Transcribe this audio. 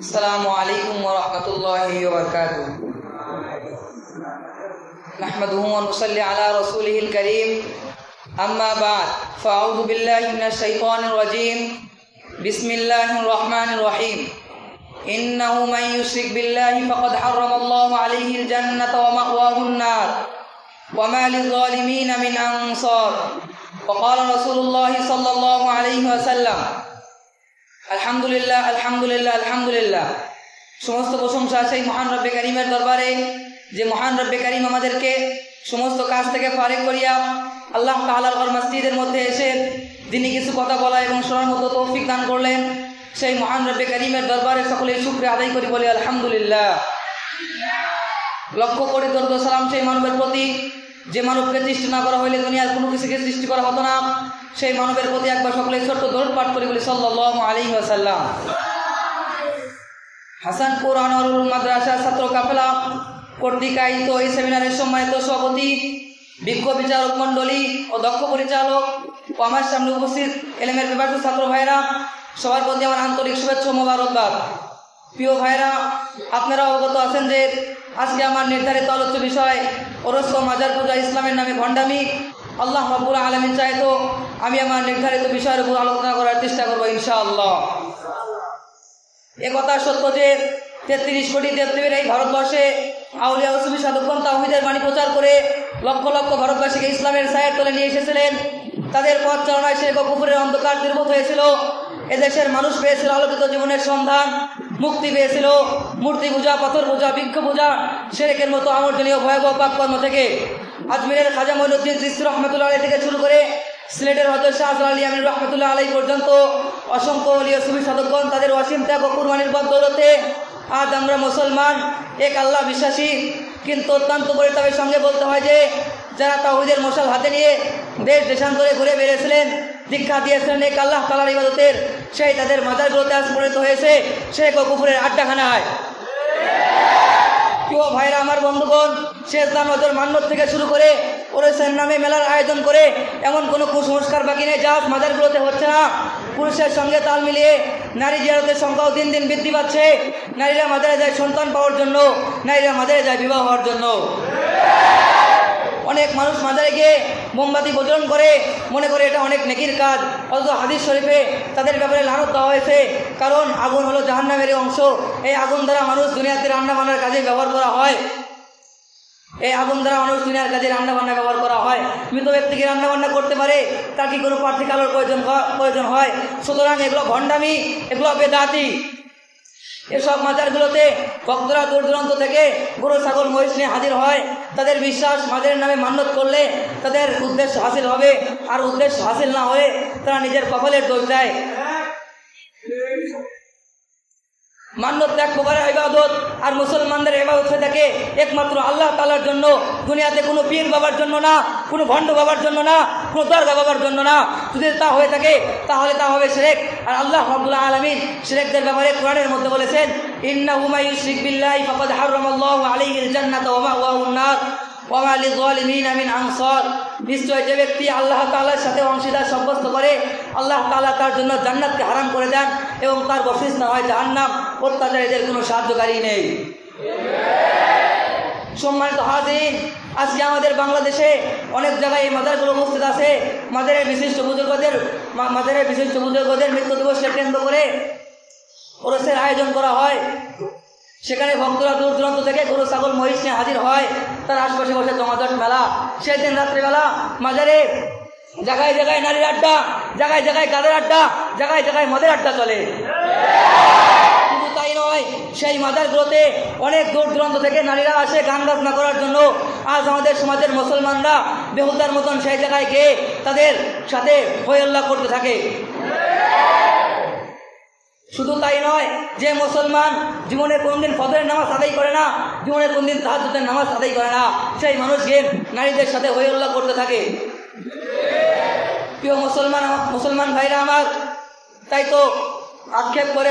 السلام عليكم ورحمة الله وبركاته نحمده ونصلي على رسوله الكريم أما بعد فأعوذ بالله من الشيطان الرجيم بسم الله الرحمن الرحيم إنه من يشرك بالله فقد حرم الله عليه الجنة ومأواه النار وما للظالمين من أنصار وقال رسول الله صلى الله عليه وسلم আলহামদুলিল্লাহ আলহামদুলিল্লাহ আলহামদুলিল্লাহ। সমস্ত প্রশংসা সেই মহান রব্বে করিমের দরবারে। যে মহান রব্বে করিম আমাদেরকে সমস্ত কাজ থেকে ফারেক করিয়া আল্লাহ তাআলার ঘর মসজিদের মধ্যে এসে তিনি কিছু কথা বলা এবং শোনার মতো তৌফিক দান করলেন, সেই মহান রব্বে করিমের দরবারে সকলে শুক্রে আদায় করি বলে আলহামদুলিল্লাহ। লক্ষ্য করে দর্দ সালাম সেই মানবের প্রতি। যে মানবকে সৃষ্টি না করা হইলে দুনিয়ার কোনো কিছুকে সৃষ্টি করা হতো না। সেই মানবের প্রতি একবার সকলে ছোট্ট দৌড় পাঠ করি বলি সাল্লাহ আলী আসাল্লাম হাসানপুর আনোয়ারুল মাদ্রাসা ছাত্র কাফেলা কর্তৃক আয়োজিত এই সেমিনারের সম্মানিত সভাপতি, বিজ্ঞ বিচারক মণ্ডলী ও দক্ষ পরিচালক ও আমার সামনে উপস্থিত এলেমের বিভাগ ছাত্র ভাইরা সবার প্রতি আমার আন্তরিক শুভেচ্ছা মোবারকবাদ। প্রিয় ভাইরা আপনারা অবগত আছেন যে আজকে আমার নির্ধারিত আলোচ্য বিষয় ওরস্য মাজার পূজা ইসলামের নামে ভণ্ডামি। আল্লাহ রাবুল আলমিন চাইতো আমি আমার নির্ধারিত বিষয়ের উপর আলোচনা করার চেষ্টা করব ইনশাআল্লাহ। এ কথা সত্য যে তেত্রিশ কোটি দেবদেবীর এই ভারতবর্ষে আউলিয়া ওসুমি সাধুক্ষণ তাহিদের বাণী প্রচার করে লক্ষ লক্ষ ভারতবাসীকে ইসলামের সায়ের তলে নিয়ে এসেছিলেন। তাদের পথ চালনায় সে কুকুরের অন্ধকার দীর্ভূত হয়েছিল। এদেশের মানুষ পেয়েছিল আলোকিত জীবনের সন্ধান, মুক্তি পেয়েছিল, মূর্তি পূজা, পাথর পূজা বৃক্ষ পূজা, সেরেকের মতো আমর্জনীয় ভয়াবহ পাপকর্ম থেকে। আজমিরের খাজা মঈনুদ্দিন চিস্তি রহমতুল্লাহ আলী থেকে শুরু করে সিলেটের হজরত শাহ আলী আমির রহমতুল্লাহ আলাই পর্যন্ত অসংখ্য অলিয় সুবি সাধকগণ তাদের অসীম ত্যাগ ও কুরবানির বদৌলতে আজ আমরা মুসলমান, এক আল্লাহ বিশ্বাসী। কিন্তু অত্যন্ত পরিতাপের সঙ্গে বলতে হয় যে, যারা তাহিদের মশাল হাতে নিয়ে দেশ দেশান্তরে ঘুরে বেড়েছিলেন দীক্ষা দিয়েছিলেন, এক আল্লাহ তালার ইবাদতের, সেই তাদের মাজারগুলোতে আজ পরিণত হয়েছে সে ও কুকুরের আড্ডাখানায়। প্রিয় ভাইরা আমার বন্ধুগণ, শেষ দাম হজর মান্নত থেকে শুরু করে পুরুষের নামে মেলার আয়োজন করে এমন কোনো কুসংস্কার বাকি নেই, যা মাজারগুলোতে হচ্ছে না। পুরুষের সঙ্গে তাল মিলিয়ে নারী জিয়ারতের সংখ্যাও দিন দিন বৃদ্ধি পাচ্ছে। নারীরা মাজারে যায় সন্তান পাওয়ার জন্য, নারীরা মাজারে যায় বিবাহ হওয়ার জন্য। অনেক মানুষ মাজারে গিয়ে মোমবাতি প্রজ্বলন করে, মনে করে এটা অনেক নেকির কাজ। অথচ হাদিস শরীফে তাদের ব্যাপারে লানত দেওয়া হয়েছে, কারণ আগুন হলো জাহান্নামেরই অংশ। এই আগুন দ্বারা মানুষ দুনিয়াতে রান্না বান্নার কাজে ব্যবহার করা হয়। এই আগুন দ্বারা মানুষ দুনিয়ার কাজে রান্না বান্না ব্যবহার করা হয়। মৃত ব্যক্তিকে রান্না বান্না করতে পারে, তার কি কোনো প্রার্থিক আলোর প্রয়োজন প্রয়োজন হয়? সুতরাং এগুলো ভণ্ডামি, এগুলো বেদাতি। এসব মাজারগুলোতে ভক্তরা দূর দূরান্ত থেকে গরু ছাগল মহিষ নিয়ে হাজির হয়। তাদের বিশ্বাস মাজারের নামে মান্যত করলে তাদের উদ্দেশ্য হাসিল হবে। আর উদ্দেশ্য হাসিল না হয়ে তারা নিজের কপালের দোষ দেয়। মান্যত এক প্রকারের ইবাদত আর মুসলমানদের ইবাদত হয়ে থাকে একমাত্র আল্লাহ তালার জন্য। দুনিয়াতে কোনো পীর বাবার জন্য না, কোনো ভণ্ড বাবার জন্য না, কোনো দরগা বাবার জন্য না। যদি তা হয়ে থাকে, তাহলে তা হবে শেরেক। আর আল্লাহ আব্দুল্লাহ আলমিন শেরেকদের ব্যাপারে কোরআনের মধ্যে বলেছেন ইন্না হুমায়ু শিখ বিল্লাহি ফাকাদ হারামাল্লাহু আলাইহিল জান্নাত ওয়া মাওয়াহুন নার ওয়া মা লিযালিমিন মিন আনসার। নিশ্চয় যে ব্যক্তি আল্লাহ তাআলার সাথে অংশীদার সাব্যস্ত করে, আল্লাহ তাআলা তার জন্য জান্নাতকে হারাম করে দেন এবং তার বসিস না হয় জাহান্নাম, অত্যাচারীদের কোনো সাহায্যকারী নেই। সম্মানিত হাজির আজকে আমাদের বাংলাদেশে অনেক জায়গায় এই মাজারগুলো উপস্থিত আছে। মাজারের বিশিষ্ট বুজুর্গদের, মা- মাজারের বিশিষ্ট বুজুর্গদের মৃত্যু দিবসকে কেন্দ্র করে ওরসের আয়োজন করা হয়। সেখানে ভক্তরা দূর দূরান্ত থেকে গরু, ছাগল, মহিষ নিয়ে হাজির হয়। তার আশপাশে বসে জমাজট মেলা। সেই দিন রাত্রিবেলা মাজারে জায়গায় জায়গায় নারীর আড্ডা জায়গায় জায়গায় গাদের আড্ডা জায়গায় জায়গায় মদের আড্ডা চলে। শুধু তাই নয়, সেই মাজারগুলোতে অনেক দূর দূরান্ত থেকে নারীরা আসে গান বাজনা করার জন্য। আজ আমাদের সমাজের মুসলমানরা বেহুদার মতন সেই জায়গায় গিয়ে তাদের সাথে হইল্লা করতে থাকে। শুধু তাই নয়, যে মুসলমান জীবনে কোনদিন ফজরের নামাজ আদায় করে না, জীবনে কোনদিন তাহাজুদের নামাজ আদায় করে না, সেই মানুষকে নারীদের সাথে হইল্লা করতে থাকে। প্রিয় মুসলমান মুসলমান ভাইরা আমার, তাই তো আক্ষেপ করে